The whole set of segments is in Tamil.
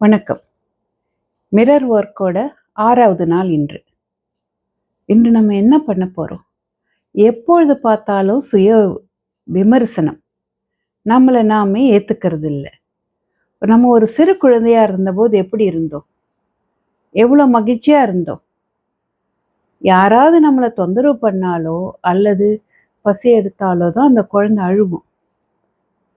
வணக்கம். மிரர் ஒர்க்கோட ஆறாவது நாள் இன்று. இன்று நம்ம என்ன பண்ண போகிறோம் எப்பொழுது பார்த்தாலும் சுய விமர்சனம். நம்மளை நாமே ஏற்றுக்கிறது இல்லை நம்ம ஒரு சிறு குழந்தையாக இருந்தபோது எப்படி இருந்தோம்? எவ்வளோ மகிழ்ச்சியாக இருந்தோம்? யாராவது நம்மளை தொந்தரவு பண்ணாலோ அல்லது பசி எடுத்தாலோ தான் அந்த குழந்தை அழுகும்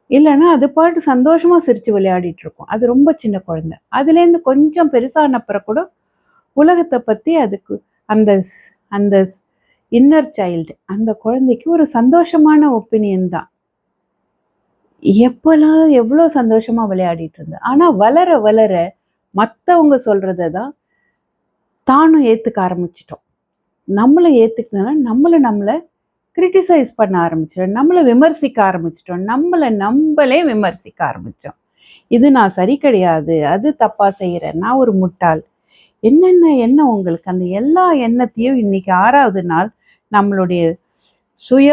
இல்லைன்னா அது பாட்டு சந்தோஷமா சிரிச்சு விளையாடிட்டு இருக்கும் அது ரொம்ப சின்ன குழந்தை. அதுலேருந்து கொஞ்சம் பெருசானப்புறம் கூட உலகத்தை பத்தி அதுக்கு அந்த அந்த இன்னர் சைல்டு அந்த குழந்தைக்கு ஒரு சந்தோஷமான ஒப்பீனியன் தான். எப்போல்லாம் எவ்வளோ சந்தோஷமா விளையாடிட்டு இருந்தேன் ஆனா வளர வளர மற்றவங்க சொல்கிறத தான் தானும் ஏத்துக்க ஆரம்பிச்சிட்டோம். நம்மளை ஏற்றுக்கினால நம்மளை நம்மளை கிரிட்டிசைஸ் பண்ண ஆரம்பிச்சிட்டோம் நம்மளை விமர்சிக்க ஆரம்பிச்சிட்டோம் நம்மளை நம்மளே விமர்சிக்க ஆரம்பித்தோம் இது நான் சரி கிடையாது அது தப்பாக செய்கிறேன் நான் ஒரு முட்டாள். என்னென்ன எண்ணம் உங்களுக்கு? அந்த எல்லா எண்ணத்தையும் இன்னைக்கு ஆறாவது நாள் நம்மளுடைய சுய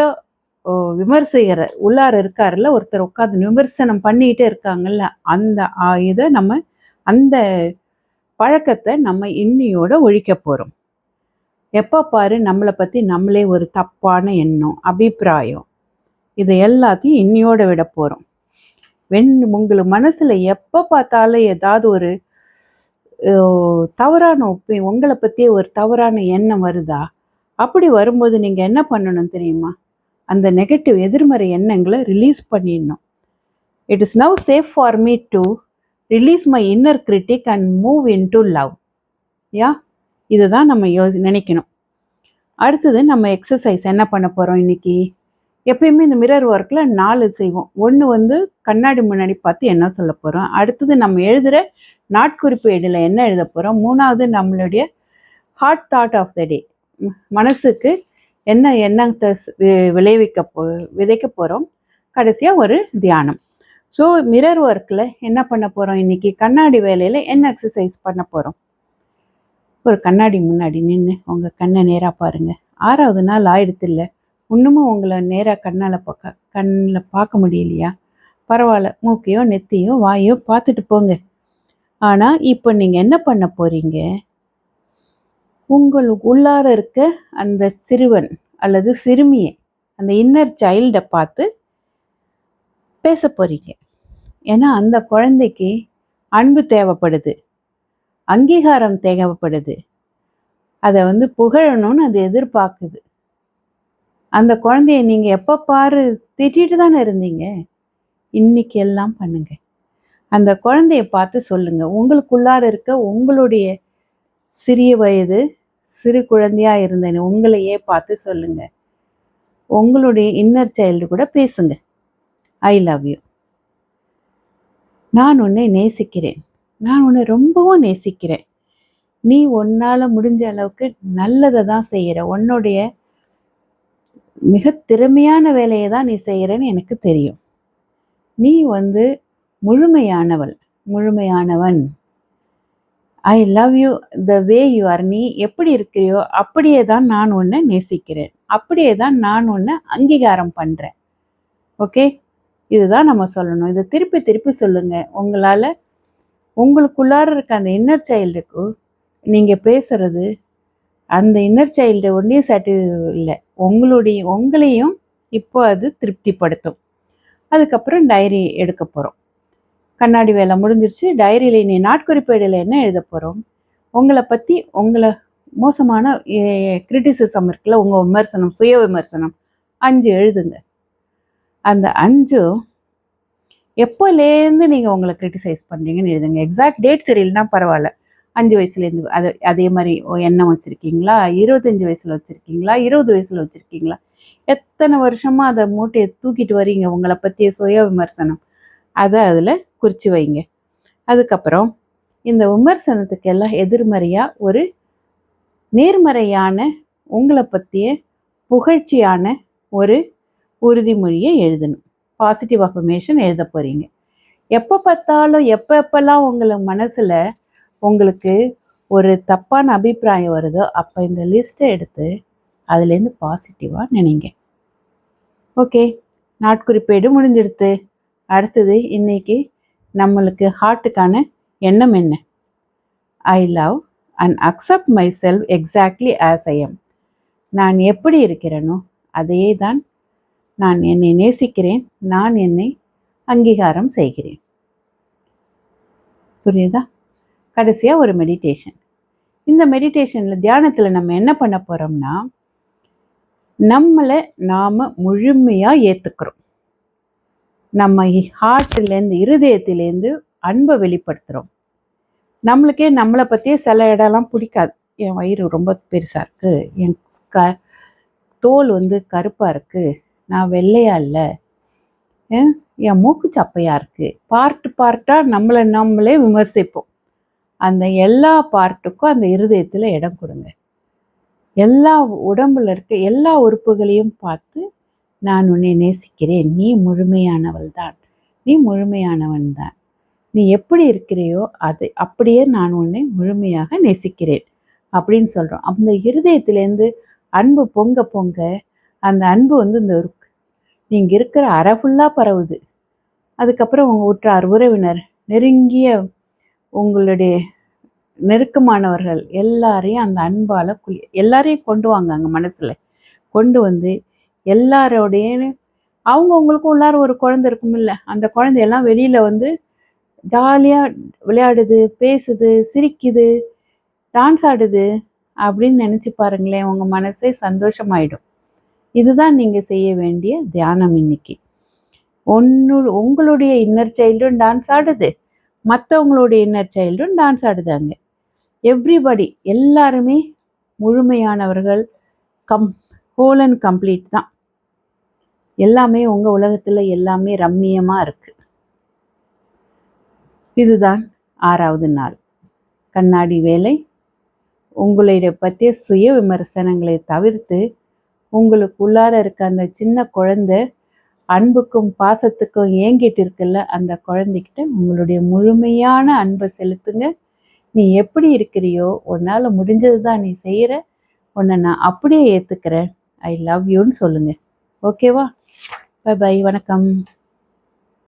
ஓ, விமர்சகர் உள்ளார இருக்காருல்ல ஒருத்தர் உட்காந்து விமர்சனம் பண்ணிக்கிட்டே இருக்காங்கல்ல அந்த இதை நம்ம அந்த பழக்கத்தை நம்ம இன்னியோட ஒழிக்க போகிறோம் எப்போ பாரு நம்மளை பற்றி நம்மளே ஒரு தப்பான எண்ணம் அபிப்பிராயம். இதை எல்லாத்தையும் இன்னியோட விட போகிறோம் வெண் உங்களுக்கு மனசில் எப்போ பார்த்தாலும் ஏதாவது ஒரு தவறான ஒப்பி உங்களை பற்றியே ஒரு தவறான எண்ணம் வருதா? அப்படி வரும்போது நீங்கள் என்ன பண்ணணும் தெரியுமா? அந்த நெகட்டிவ் எதிர்மறை எண்ணங்களை ரிலீஸ் பண்ணிடணும். It is now safe for me to release my inner critic and move into love யா? இதுதான் நம்ம யோ நினைக்கணும். அடுத்தது நம்ம எக்ஸசைஸ் என்ன பண்ண போகிறோம் இன்னைக்கு? எப்பயுமே இந்த மிரர் ஒர்க்கில் நாலு செய்வோம். ஒன்று வந்து கண்ணாடி முன்னாடி பார்த்து என்ன சொல்ல போகிறோம் அடுத்தது நம்ம எழுதுகிற நாட்குறிப்பு இடையில் என்ன எழுத போகிறோம் மூணாவது நம்மளுடைய heart thought of the day மனசுக்கு என்ன எண்ணத்தை வி- விளைவிக்க போ விதைக்க போகிறோம் கடைசியாக ஒரு தியானம். ஸோ மிரர் ஒர்க்கில் என்ன பண்ண போகிறோம் இன்றைக்கி கண்ணாடி வேலையில் என்ன எக்ஸசைஸ் பண்ண போகிறோம் ஒரு கண்ணாடி முன்னாடி நின்று உங்கள் கண்ணை நேராக பாருங்கள் ஆறாவது நாள் ஆயிடுத்து இல்லை இன்னமும் உங்களை நேராக கண்ணால் பார்க்க கண்ணில் பார்க்க முடியலையா? பரவாயில்ல. மூக்கையோ நெத்தியோ வாயோ பார்த்துட்டு போங்க. ஆனால் இப்போ நீங்கள் என்ன பண்ண போகிறீங்க உங்களுக்கு உள்ளார இருக்க அந்த சிறுவன் அல்லது சிறுமியை அந்த இன்னர் சைல்டை பார்த்து பேச போகிறீங்க ஏன்னா அந்த குழந்தைக்கு அன்பு தேவைப்படுது. அங்கீகாரம் தேவைப்படுது. அதை வந்து புகழணும்னு அது எதிர்பார்க்குது. அந்த குழந்தைய நீங்கள் எப்போ பாரு திட்டிட்டு தானே இருந்தீங்க. இன்னைக்கு எல்லாம் பண்ணுங்க. அந்த குழந்தைய பார்த்து சொல்லுங்க. உங்களுக்குள்ளார இருக்க உங்களுடைய சிறிய வயது சிறு குழந்தையாக இருந்தேன்னு உங்களையே பார்த்து சொல்லுங்க. உங்களுடைய இன்னர் சைல்டு கூட பேசுங்க. ஐ லவ் யூ நான் உன்னை நேசிக்கிறேன். நான் உன்னை ரொம்பவும் நேசிக்கிறேன். நீ உன்னால் முடிஞ்ச அளவுக்கு நல்லதை தான் செய்கிற உன்னுடைய மிக திறமையான வேலையை தான் நீ செய்கிறன்னு எனக்கு தெரியும். நீ வந்து முழுமையானவள் முழுமையானவன். I love you the way you are நீ எப்படி இருக்கிறியோ அப்படியே தான் நான் உன்னை நேசிக்கிறேன். அப்படியே தான் நான் உன்னை அங்கீகாரம் பண்ணுறேன் ஓகே இதுதான் நம்ம சொல்லணும். இதை திருப்பி திருப்பி சொல்லுங்கள் உங்களால் உங்களுக்குள்ளார இருக்க அந்த இன்னர் சைல்டுக்கு நீங்கள் பேசுறது அந்த இன்னர் சைல்டு ஒன்றையும் சாட்டி இல்லை. உங்களுடைய உங்களையும் இப்போ அது திருப்திப்படுத்தும். அதுக்கப்புறம் டைரி எடுக்க போகிறோம் கண்ணாடி வேலை முடிஞ்சிருச்சு. டைரியில் இனி நாட்குறிப்பேடில் என்ன எழுத போகிறோம் உங்களை பற்றி உங்களை மோசமான கிரிட்டிசிசம் இருக்குல்ல உங்கள் விமர்சனம் சுய விமர்சனம் அஞ்சு எழுதுங்க. அந்த அஞ்சும் எப்போலேருந்து நீங்கள் உங்களை கிரிட்டிசைஸ் பண்ணுறீங்கன்னு எழுதுங்க. எக்ஸாக்ட் டேட் தெரியலனா பரவாயில்ல. அஞ்சு வயசுலேருந்து அது அதே மாதிரி ஓ, எண்ணம் வச்சுருக்கீங்களா? இருபத்தஞ்சி வயசில் வச்சுருக்கீங்களா? இருபது வயசில் வச்சுருக்கீங்களா? எத்தனை வருஷமாக அதை மூட்டையை தூக்கிட்டு வரீங்க? உங்களை பற்றிய சுய விமர்சனம். அதை அதில் குறித்து வைங்க. அதுக்கப்புறம் இந்த விமர்சனத்துக்கெல்லாம் எதிர்மறையாக ஒரு நேர்மறையான உங்களை பற்றிய புகழ்ச்சியான ஒரு உறுதிமொழியை எழுதணும். பாசிட்டிவ் அஃபர்மேஷன் எழுத போகிறீங்க எப்போ பார்த்தாலும் எப்போ எப்போல்லாம் உங்களை மனசில் உங்களுக்கு ஒரு தப்பான அபிப்பிராயம் வருதோ அப்போ இந்த லிஸ்ட்டை எடுத்து அதுலேருந்து பாசிட்டிவாக நினைங்க. ஓகே நாட்குறிப்பேடு முடிஞ்சிடுத்து. அடுத்தது இன்னைக்கு நம்மளுக்கு ஹார்ட்டுக்கான எண்ணம் என்ன? I love and accept myself exactly as I am நான் எப்படி இருக்கிறேனோ அதையே தான் நான் என்னை நேசிக்கிறேன் நான் என்னை அங்கீகாரம் செய்கிறேன். புரியுதா? கடைசியாக ஒரு மெடிடேஷன் இந்த மெடிடேஷனில் தியானத்தில் நம்ம என்ன பண்ண போகிறோம்னா நம்மளை நாம் முழுமையாக ஏற்றுக்கிறோம் நம்ம ஹார்ட்லேருந்து இருதயத்திலேருந்து அன்பை வெளிப்படுத்துகிறோம் நம்மளுக்கே நம்மளை பற்றியே சில இடம்லாம் பிடிக்காது. என் வயிறு ரொம்ப பெருசாக இருக்குது என் க தோல் வந்து கருப்பாக இருக்குது நான் வெள்ளையா இல்லை. என் மூக்கு சப்பையாக இருக்குது பார்ட்டு பார்ட்டாக நம்மளை நம்மளே விமர்சிப்போம். அந்த எல்லா பார்ட்டுக்கும் அந்த இருதயத்தில் இடம் கொடுங்க. எல்லா உடம்புல இருக்க எல்லா உறுப்புகளையும் பார்த்து நான் உன்னை நேசிக்கிறேன். நீ முழுமையானவள் தான். நீ முழுமையானவன் தான். நீ எப்படி இருக்கிறையோ அது அப்படியே நான் உன்னை முழுமையாக நேசிக்கிறேன். அப்படின்னு சொல்கிறோம் அந்த இருதயத்திலேருந்து அன்பு பொங்க பொங்க அந்த அன்பு வந்து இந்த ஊருக்கு. நீங்கள் இருக்கிற அறை ஃபுல்லாக பரவுது. அதுக்கப்புறம் உங்கள் உற்றார் உறவினர் நெருங்கிய உங்களுடைய நெருக்கமானவர்கள் எல்லாரையும் அந்த அன்பால் குளி எல்லாரையும் கொண்டு வாங்க அங்கே மனசில். கொண்டு வந்து எல்லாரோடைய அவங்கவுங்களுக்கும் உள்ளார ஒரு குழந்தை இருக்குமில்ல அந்த குழந்தையெல்லாம் வெளியில் வந்து ஜாலியாக விளையாடுது பேசுது சிரிக்குது டான்ஸ் ஆடுது அப்படின்னு நினச்சி பாருங்களேன் உங்கள் மனசே சந்தோஷமாயிடும். இதுதான் நீங்கள் செய்ய வேண்டிய தியானம் இன்னைக்கு. ஒன்னு உங்களுடைய இன்னர் சைல்டும் டான்ஸ் ஆடுது. மற்றவங்களுடைய இன்னர் சைல்டும் டான்ஸ் ஆடுதாங்க. எவ்ரிபடி எல்லாருமே முழுமையானவர்கள் கம் ஹோல் அண்ட் கம்ப்ளீட் தான். எல்லாமே உங்கள் உலகத்தில் எல்லாமே ரம்மியமாக இருக்குது இதுதான் ஆறாவது நாள். கண்ணாடி வேலை. உங்களுடைய பற்றிய சுய விமர்சனங்களை தவிர்த்து உங்களுக்கு உள்ளார இருக்க அந்த சின்ன குழந்தை அன்புக்கும் பாசத்துக்கும் ஏங்கிட்டு இருக்குல்ல அந்த குழந்தைகிட்ட உங்களுடைய முழுமையான அன்பை செலுத்துங்க. நீ எப்படி இருக்கிறியோ உன்னால் முடிஞ்சது தான் நீ செய்கிற உன்னை நான் அப்படியே ஏற்றுக்கிறேன் ஐ லவ் யூன்னு சொல்லுங்கள் ஓகேவா பை பை வணக்கம்.